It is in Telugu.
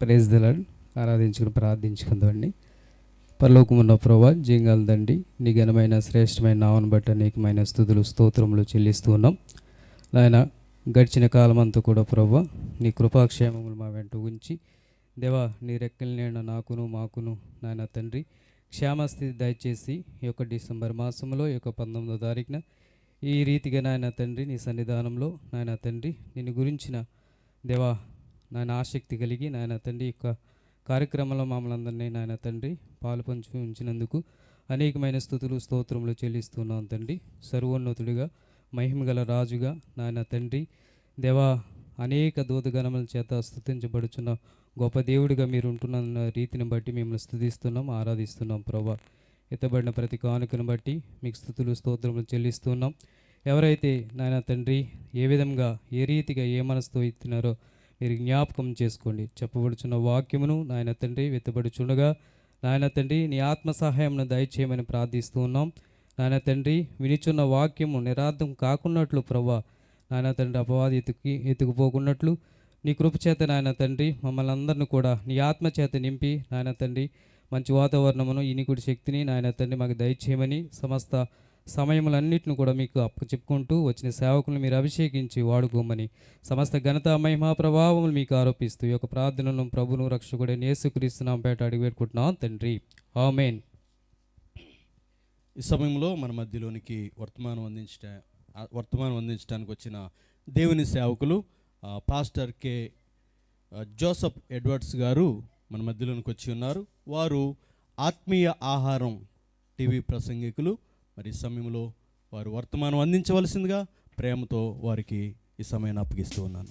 ప్రేజ్ దలాడ్ ఆరాధించుకుని ప్రార్థించుకుందండి పరలోకమున్న ప్రభా జీంగలదండి నీ ఘనమైన శ్రేష్టమైన నావను బట్టి అనేకమైన స్థుతులు స్తోత్రములు చెల్లిస్తూ ఉన్నాం. నాయన గడిచిన కాలం అంతా కూడా ప్రభా నీ కృపాక్షేమములు మా వెంట ఉంచి దేవా నీ రెక్కల నేను నాకును మాకును నాయన తండ్రి క్షేమస్థితి దయచేసి ఈ యొక్క డిసెంబర్ మాసంలో ఈ యొక్క పంతొమ్మిదో తారీఖున ఈ రీతిగా నాయన తండ్రి నీ సన్నిధానంలో నాయన తండ్రి నిన్ను గురించిన దేవా నాయన ఆసక్తి కలిగి నాయన తండ్రి యొక్క కార్యక్రమంలో మమ్మల్ని అందరినీ నాయన తండ్రి పాలు పంచి ఉంచినందుకు అనేకమైన స్థుతులు స్తోత్రములు చెల్లిస్తున్నాం తండ్రి. సర్వోన్నతుడిగా మహిమగల రాజుగా నాయన తండ్రి. దేవా అనేక దూతగణముల చేత స్థుతించబడుచున్న గొప్ప దేవుడిగా మీరు ఉంటున్న రీతిని బట్టి మిమ్మల్ని స్థుతిస్తున్నాం ఆరాధిస్తున్నాం ప్రభా. ఎత్తబడిన ప్రతి కానుకను బట్టి మీకు స్థుతులు స్తోత్రములు చెల్లిస్తున్నాం. ఎవరైతే నాయన తండ్రి ఏ విధంగా ఏ రీతిగా ఏ మనసుతో ఇస్తున్నారో మీరు జ్ఞాపకం చేసుకోండి. చెప్పబడుచున్న వాక్యమును నాయన తండ్రి వెతబడుచుండగా నాయన తండ్రి నీ ఆత్మ సహాయంను దయచేయమని ప్రార్థిస్తూ ఉన్నాం. నాయన తండ్రి వినిచున్న వాక్యము నిరార్థం కాకున్నట్లు ప్రభా నాయన తండ్రి అపవాది ఎతుకి ఎత్తుకుపోకున్నట్లు. నీ కృపచేత నాయన తండ్రి మమ్మల్ని అందరిని కూడా నీ ఆత్మ చేత నింపి నాయన తండ్రి మంచి వాతావరణమును ఇనికుడి శక్తిని నాయన తండ్రి మాకు దయచేయమని సమస్త సమయములన్నిటిని కూడా మీకు అప్పు చెప్పుకుంటూ వచ్చిన సేవకులను మీరు అభిషేకించి వాడుకోమని సమస్త ఘనత మహిమా ప్రభావములు మీకు ఆరోపిస్తూ ఈ యొక్క ప్రార్థనలను ప్రభును రక్షకుడైన యేసుక్రీస్తున్నాం పేట అడిగి పెట్టుకుంటున్నాం తండ్రి. ఆమెన్. ఈ సమయంలో మన మధ్యలోనికి వర్తమానం అందించట వర్తమానం అందించడానికి వచ్చిన దేవుని సేవకులు పాస్టర్ కే జోసఫ్ ఎడ్వర్డ్స్ గారు మన మధ్యలోనికి వచ్చి ఉన్నారు. వారు ఆత్మీయ ఆహారం టీవీ ప్రసంగికులు. మరి ఈ సమయంలో వారు వర్తమానం అందించవలసిందిగా ప్రేమతో వారికి ఈ సమయాన్ని అప్పగిస్తూ ఉన్నాను.